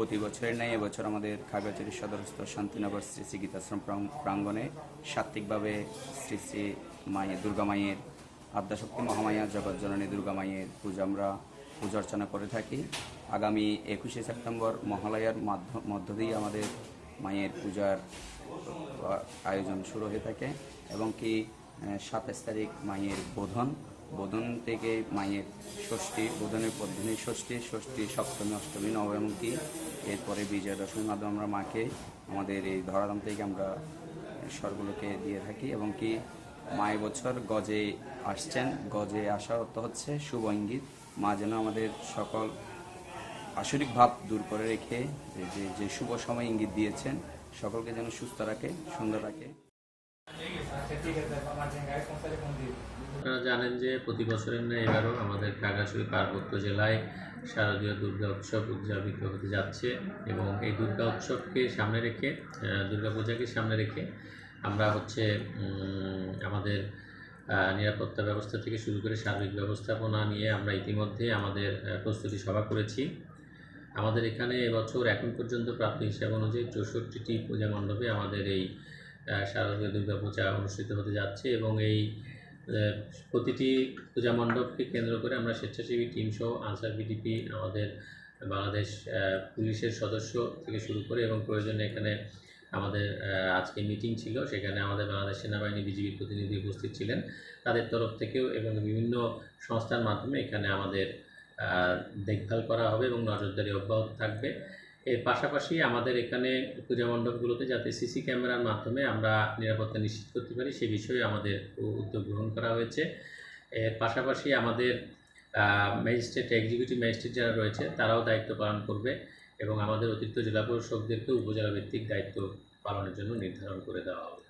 প্রতি বছরের ন্যায় এবছর আমাদের খাগড়াছড়ি সদরস্থ শান্তিনগর শ্রী শ্রী গীতাশ্রম প্রাং- প্রাঙ্গণে সাত্ত্বিকভাবে শ্রী শ্রী মায়ের, দুর্গা মায়ের আদ্যাশক্তি মহামায়া জগৎজননী দুর্গা মায়ের পূজা আমরা পূজা অর্চনা করে থাকি। আগামী একুশে সেপ্টেম্বর মহালয়ার মধ্য দিয়ে আমাদের মায়ের পূজার আয়োজন শুরু হয়ে থাকে এবং কি সাতাশ তারিখ মায়ের বোধন বোধন থেকে মায়ের ষষ্ঠী, বোধনের পদ্ধতি ষষ্ঠী ষষ্ঠী, সপ্তমী, অষ্টমী, নবমী, এরপরে বিজয়া দশমীর মাধ্যমে আমরা মাকে আমাদের এই ধরাধাম থেকে আমরা স্বরগুলোকে দিয়ে থাকি এবং কি মা বছর গজে আসছেন। গজে আসা অর্থ হচ্ছে শুভ ইঙ্গিত। মা যেন আমাদের সকল আসরিক ভাব দূর করে রেখে, যে যে যে শুভ সময় ইঙ্গিত দিয়েছেন, সকলকে যেন সুস্থ রাখে, সুন্দর রাখে। আপনারা জানেন যে প্রতি বছরের ন্যায় এবারও আমাদের খাগড়াছড়ি পার্বত্য জেলায় শারদীয় দুর্গা উৎসব উদযাপিত হতে যাচ্ছে এবং এই দুর্গা উৎসবকে সামনে রেখে আহ, দুর্গা পূজাকে সামনে রেখে আমরা হচ্ছে আমাদের নিরাপত্তা ব্যবস্থা থেকে শুরু করে সার্বিক ব্যবস্থাপনা নিয়ে আমরা ইতিমধ্যে আমাদের প্রস্তুতি সভা করেছি। আমাদের এখানে এবছর এখন পর্যন্ত প্রাপ্ত হিসাব অনুযায়ী চৌষট্টিটি পূজা মণ্ডপে আমাদের এই শারদীয় দুর্গা পূজা অনুষ্ঠিত হতে যাচ্ছে এবং এই প্রতিটি পূজা মণ্ডপকে কেন্দ্র করে আমরা স্বেচ্ছাসেবী টিম সহ আনসার বিডিপি আমাদের বাংলাদেশ পুলিশের সদস্য থেকে শুরু করে এবং প্রয়োজনে এখানে আমাদের আজকে মিটিং ছিল, সেখানে আমাদের বাংলাদেশ সেনাবাহিনী বিজিবির প্রতিনিধি উপস্থিত ছিলেন তাদের তরফ থেকেও এবং বিভিন্ন সংস্থার মাধ্যমে এখানে আমাদের দেখভাল করা হবে এবং নজরদারি অব্যাহত থাকবে। এর পাশাপাশি আমাদের এখানে পূজা মণ্ডপগুলোতে যাতে সিসি ক্যামেরার মাধ্যমে আমরা নিরাপত্তা নিশ্চিত করতে পারি, সে বিষয়ে আমাদের উদ্যোগ গ্রহণ করা হয়েছে। এর পাশাপাশি আমাদের ম্যাজিস্ট্রেট এক্সিকিউটিভ ম্যাজিস্ট্রেট যারা রয়েছে, তারাও দায়িত্ব পালন করবে এবং আমাদের অতিরিক্ত জেলা প্রশাসকদেরকেও উপজেলা ভিত্তিক দায়িত্ব পালনের জন্য নির্ধারণ করে দেওয়া হবে।